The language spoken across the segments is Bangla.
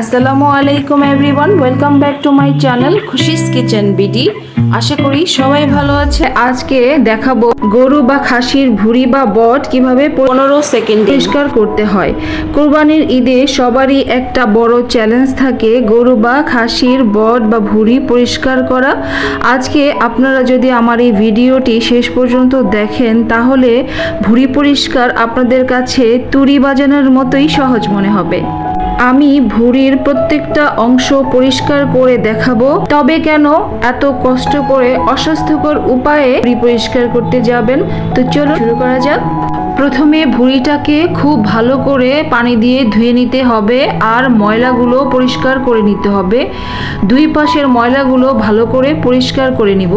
আসসালামু আলাইকুম everyone, welcome back to my channel Khushi's kitchen BD. আশা করি সবাই ভালো আছে। আজকে দেখাবো গরু বা খাসির ভুঁড়ি বা বট কীভাবে পনেরো সেকেন্ড পরিষ্কার করতে হয়। কোরবানির ঈদে সবারই একটা বড় চ্যালেঞ্জ থাকে গরু বা খাসির, বট বা ভুঁড়ি পরিষ্কার করা। আজকে আপনারা যদি আমার এই ভিডিওটি শেষ পর্যন্ত দেখেন, তাহলে ভুঁড়ি পরিষ্কার আপনাদের কাছে তুড়ি বাজানোর মতোই সহজ মনে হবে। আমি ভুঁড়ির প্রত্যেকটা অংশ পরিষ্কার করে দেখাবো। তবে কেন এত কষ্ট করে অস্বাস্থ্যকর উপায়ে ভুঁড়ি পরিষ্কার করতে যাবেন? তো চলো শুরু করা যাক। প্রথমে ভুঁড়িটাকে খুব ভালো করে পানি দিয়ে ধুয়ে নিতে হবে আর ময়লাগুলো পরিষ্কার করে নিতে হবে। দুই পাশের ময়লাগুলো ভালো করে পরিষ্কার করে নিব।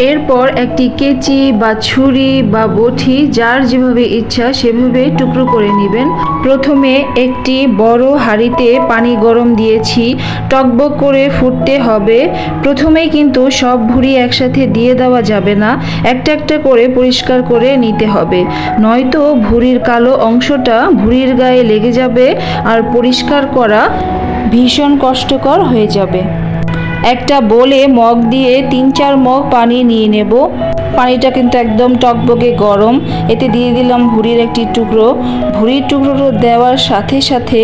এরপর একটি কেচি বা ছুরি বা বটি যার যেভাবে ইচ্ছা সেভাবে টুকরো করে নেবেন। প্রথমে একটি বড় হাঁড়িতে পানি গরম দিয়েছি। টকবক করে ফুটতে হবে। প্রথমেই কিন্তু সব ভুঁড়ি একসাথে দিয়ে দেওয়া যাবে না। একটা একটা করে পরিষ্কার করে নিতে হবে। নয়তো ভুড়ির কালো অংশটা ভুঁড়ির গায়ে লেগে যাবে আর পরিষ্কার করা ভীষণ কষ্টকর হয়ে যাবে। একটা বলে মগ দিয়ে তিন চার মগ পানি নিয়ে নেব। পানিটা কিন্তু একদম টকবকে গরম। এতে দিয়ে দিলাম ভুড়ির একটি টুকরো। ভুড়ির টুকরোটা দেওয়ার সাথে সাথে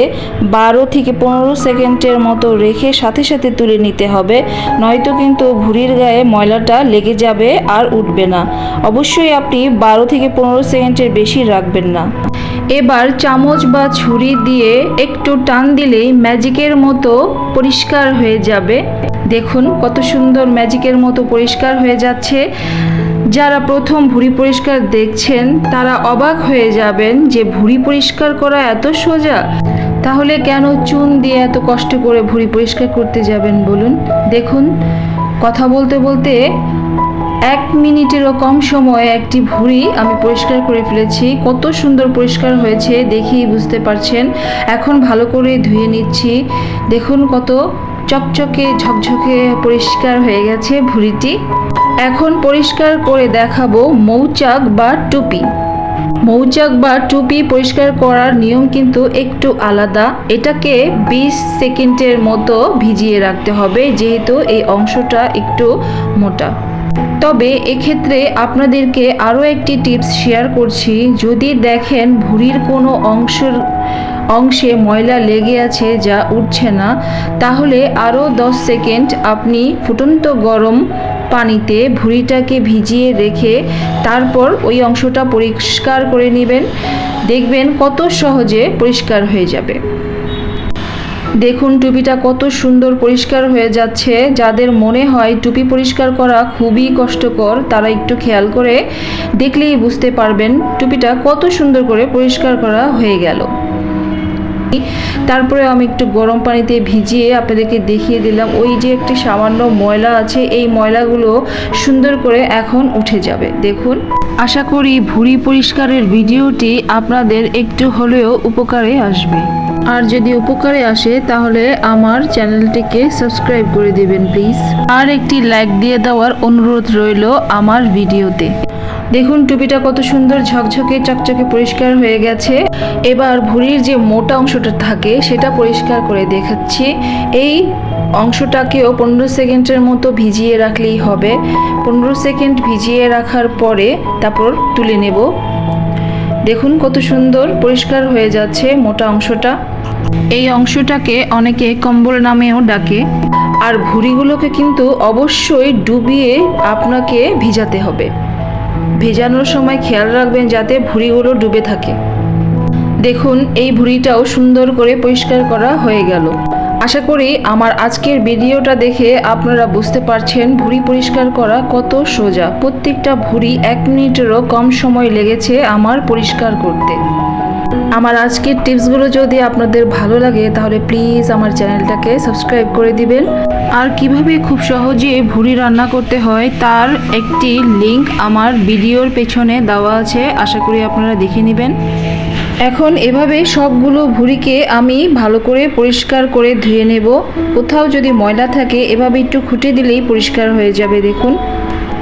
বারো থেকে পনেরো সেকেন্ডের মতো রেখে সাথে সাথে তুলে নিতে হবে। নয়তো কিন্তু ভুড়ির গায়ে ময়লাটা লেগে যাবে আর উঠবে না। অবশ্যই আপনি বারো থেকে পনেরো সেকেন্ডের বেশি রাখবেন না। এবার চামচ বা ছুরি দিয়ে একটু টান দিলেই ম্যাজিকের মতো পরিষ্কার হয়ে যাবে। দেখুন, কত সুন্দর ম্যাজিকের মতো পরিষ্কার হয়ে যাচ্ছে। যারা প্রথম ভুঁড়ি পরিষ্কার দেখছেন, তারা অবাক হয়ে যাবেন যে ভুঁড়ি পরিষ্কার করা এত সোজা। তাহলে কেন চুন দিয়ে এত কষ্ট করে ভুঁড়ি পরিষ্কার করতে যাবেন বলুন? দেখুন, কথা বলতে বলতে এক মিনিটেরও কম সময়ে একটি ভুঁড়ি আমি পরিষ্কার করে ফেলেছি। কত সুন্দর পরিষ্কার হয়েছে, দেখেই বুঝতে পারছেন। এখন ভালো করে ধুয়ে নিচ্ছি। দেখুন কত চকচকে ঝকঝকে পরিষ্কার হয়ে গেছে ভুড়িটি। এখন পরিষ্কার করে দেখাবো মৌচাক বা টুপি। মৌচাক বা টুপি পরিষ্কার করার নিয়ম কিন্তু একটু আলাদা। এটাকে বিশ সেকেন্ডের মতো ভিজিয়ে রাখতে হবে, যেহেতু এই অংশটা একটু মোটা। তবে এক্ষেত্রে আপনাদেরকে আরও একটি টিপস শেয়ার করছি। যদি দেখেন ভুঁড়ির কোনো অংশের অংশে ময়লা লেগে আছে যা উঠছে না। তাহলে আরও দশ সেকেন্ড আপনি ফুটন্ত গরম পানিতে ভুঁড়িটাকে ভিজিয়ে রেখে তারপর ওই অংশটা পরিষ্কার করে নেবেন। দেখবেন কত সহজে পরিষ্কার হয়ে যাবে। দেখুন টুপিটা কত সুন্দর পরিষ্কার হয়ে যাচ্ছে। যাদের মনে হয় টুপি পরিষ্কার করা খুবই কষ্টকর, তারা একটু খেয়াল করে দেখলেই বুঝতে পারবেন টুপিটা কত সুন্দর করে পরিষ্কার করা হয়ে গেল। তারপরে আমি একটু গরম পানিতে ভিজিয়ে আপনাদেরকে দেখিয়ে দিলাম, ওই যে একটি সামান্য ময়লা আছে, এই ময়লাগুলো সুন্দর করে এখন উঠে যাবে। দেখুন। আশা করি ভুঁড়ি পরিষ্কারের ভিডিওটি আপনাদের একটু হলেও উপকারে আসবে। আর যদি উপকারে আসে, তাহলে আমার চ্যানেলটিকে সাবস্ক্রাইব করে দেবেন, প্লিজ। আর একটি লাইক দিয়ে দেওয়ার অনুরোধ রইল আমার ভিডিওতে। দেখুন, টুপিটা কত সুন্দর ঝকঝকে, চকচকে পরিষ্কার হয়ে গেছে। এবার ভুঁড়ির যে মোটা অংশটা থাকে, সেটা পরিষ্কার করে দেখাচ্ছি। এই অংশটাকেও পনেরো সেকেন্ডের মতো ভিজিয়ে রাখলেই হবে। পনেরো সেকেন্ড ভিজিয়ে রাখার পরে তারপর তুলে নেব। দেখুন, কত সুন্দর পরিষ্কার হয়ে যাচ্ছে মোটা অংশটা। এই অংশটাকে অনেকে কম্বল নামেও ডাকে। আর ভুঁড়িগুলোকে কিন্তু অবশ্যই ডুবিয়ে আপনাকে ভিজাতে হবে। ভেজানোর সময় খেয়াল রাখবেন যাতে ভুঁড়িগুলো ডুবে থাকে। দেখুন, এই ভুঁড়িটাও সুন্দর করে পরিষ্কার করা হয়ে গেল। আশা করি আমার আজকের ভিডিওটা দেখে আপনারা বুঝতে পারছেন ভুঁড়ি পরিষ্কার করা কত সোজা। প্রত্যেকটা ভুঁড়ি এক মিনিটেরও কম সময় লেগেছে আমার পরিষ্কার করতে। আমার আজকের টিপসগুলো যদি আপনাদের ভালো লাগে, তাহলে প্লিজ আমার চ্যানেলটাকে সাবস্ক্রাইব করে দিবেন। আর কীভাবে খুব সহজে ভুঁড়ি রান্না করতে হয়, তার একটি লিংক আমার ভিডিওর পেছনে দেওয়া আছে, আশা করি আপনারা দেখে নেবেন। এখন এভাবে সবগুলো ভুঁড়িকে আমি ভালো করে পরিষ্কার করে ধুয়ে নেব। কোথাও যদি ময়লা থাকে, এভাবে একটু খুঁটে দিলেই পরিষ্কার হয়ে যাবে, দেখুন।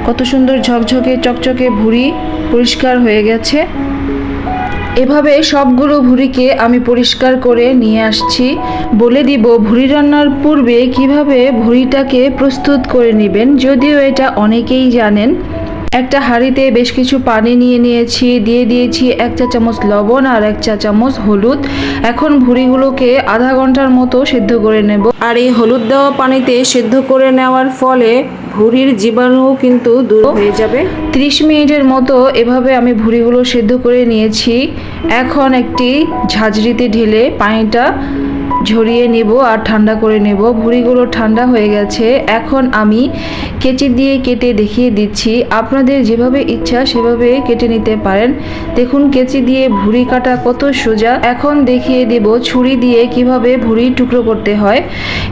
কত সুন্দর ঝকঝকে, চকচকে ভুঁড়ি পরিষ্কার হয়ে গেছে। এভাবে সবগুলো ভুড়িকে আমি পরিষ্কার করে নিয়ে আসছি। বলে দিব, ভুড়ি রান্নার পূর্বে কীভাবে ভুড়িটাকে প্রস্তুত করে নেবেন, যদিও এটা অনেকেই জানেন। একটা হাঁড়িতে বেশ কিছু পানি নিয়ে নিয়েছি, দিয়ে দিয়েছি এক চা চামচ লবণ আর এক চা চামচ হলুদ। এখন ভুঁড়িগুলোকে আধা ঘণ্টার মতো সেদ্ধ করে নেব। আর এই হলুদ দেওয়া পানিতে সেদ্ধ করে নেওয়ার ফলে ভুঁড়ির জীবাণু কিন্তু দূর হয়ে যাবে। ত্রিশ মিনিটের মতো এভাবে আমি ভুঁড়িগুলো সেদ্ধ করে নিয়েছি। এখন একটি ঝাঁঝরিতে ঢেলে পানিটা ঝরিয়ে নেব আর ঠান্ডা করে নেব। ভুঁড়িগুলো ঠান্ডা হয়ে গেছে। এখন আমি কেচি দিয়ে কেটে দেখিয়ে দিচ্ছি। আপনাদের যেভাবে ইচ্ছা সেভাবে কেটে নিতে পারেন। দেখুন, কেচি দিয়ে ভুঁড়ি কাটা কত সোজা। এখন দেখিয়ে দেব ছুরি দিয়ে কীভাবে ভুঁড়ি টুকরো করতে হয়।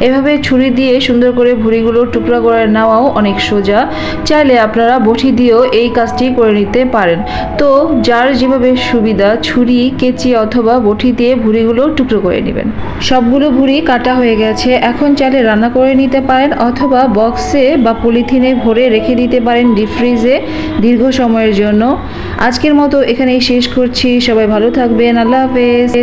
এভাবে ছুরি দিয়ে সুন্দর করে ভুঁড়িগুলো টুকরো করে নেওয়াও অনেক সোজা। চাইলে আপনারা বটি দিয়েও এই কাজটি করে নিতে পারেন। তো যার যেভাবে সুবিধা, ছুরি, কেচি অথবা বটি দিয়ে ভুঁড়িগুলো টুকরো করে নেবেন। সবগুলো ভুড়ি কাটা হয়ে গেছে। এখন চাইলে রান্না করে নিতে পারেন অথবা বক্সে বা পলিথিনে ভরে রেখে দিতে পারেন ডিপ ফ্রিজে দীর্ঘ সময়ের জন্য। আজকের মতো এখানেই শেষ করছি। সবাই ভালো থাকবেন। আল্লাহ হাফেজ।